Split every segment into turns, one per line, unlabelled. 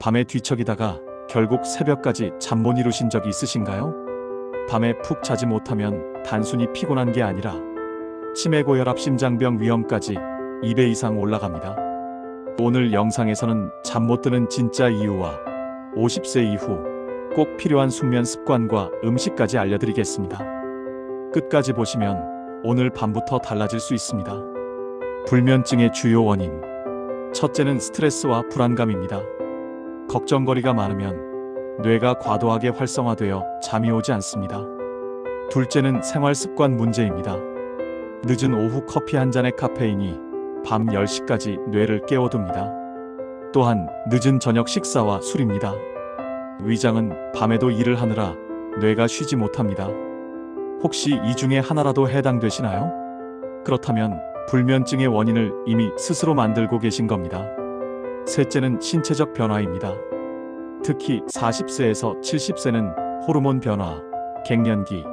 밤에 뒤척이다가 결국 새벽까지 잠 못 이루신 적이 있으신가요? 밤에 푹 자지 못하면 단순히 피곤한 게 아니라 치매 고혈압 심장병 위험까지 2배 이상 올라갑니다. 오늘 영상에서는 잠 못 드는 진짜 이유와 50세 이후 꼭 필요한 숙면 습관과 음식까지 알려드리겠습니다. 끝까지 보시면 오늘 밤부터 달라질 수 있습니다. 불면증의 주요 원인. 첫째는 스트레스와 불안감입니다. 걱정거리가 많으면 뇌가 과도하게 활성화되어 잠이 오지 않습니다. 둘째는 생활 습관 문제입니다. 늦은 오후 커피 한 잔의 카페인이 밤 10시까지 뇌를 깨워둡니다. 또한 늦은 저녁 식사와 술입니다. 위장은 밤에도 일을 하느라 뇌가 쉬지 못합니다. 혹시 이 중에 하나라도 해당되시나요? 그렇다면 불면증의 원인을 이미 스스로 만들고 계신 겁니다. 셋째는 신체적 변화입니다. 특히 40세에서 70세는 호르몬 변화, 갱년기,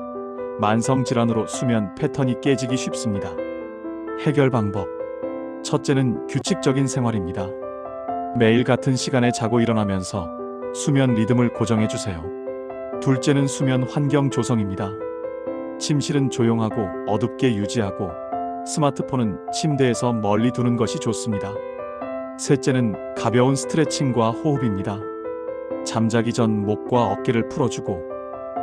만성 질환으로 수면 패턴이 깨지기 쉽습니다. 해결 방법. 첫째는 규칙적인 생활입니다. 매일 같은 시간에 자고 일어나면서 수면 리듬을 고정해 주세요. 둘째는 수면 환경 조성입니다. 침실은 조용하고 어둡게 유지하고 스마트폰은 침대에서 멀리 두는 것이 좋습니다. 셋째는 가벼운 스트레칭과 호흡입니다. 잠자기 전 목과 어깨를 풀어주고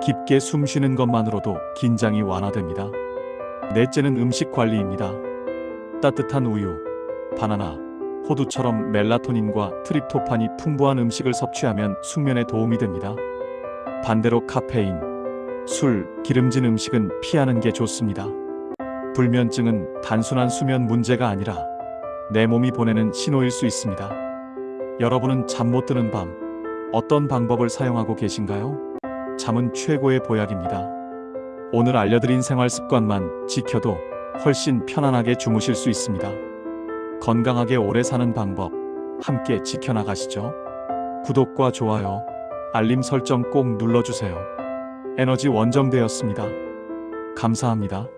깊게 숨 쉬는 것만으로도 긴장이 완화됩니다. 넷째는 음식 관리입니다. 따뜻한 우유, 바나나, 호두처럼 멜라토닌과 트립토판이 풍부한 음식을 섭취하면 숙면에 도움이 됩니다. 반대로 카페인, 술, 기름진 음식은 피하는 게 좋습니다. 불면증은 단순한 수면 문제가 아니라 내 몸이 보내는 신호일 수 있습니다. 여러분은 잠 못 드는 밤 어떤 방법을 사용하고 계신가요? 잠은 최고의 보약입니다. 오늘 알려드린 생활 습관만 지켜도 훨씬 편안하게 주무실 수 있습니다. 건강하게 오래 사는 방법 함께 지켜나가시죠. 구독과 좋아요, 알림 설정 꼭 눌러주세요. 에너지 원정되었습니다. 감사합니다.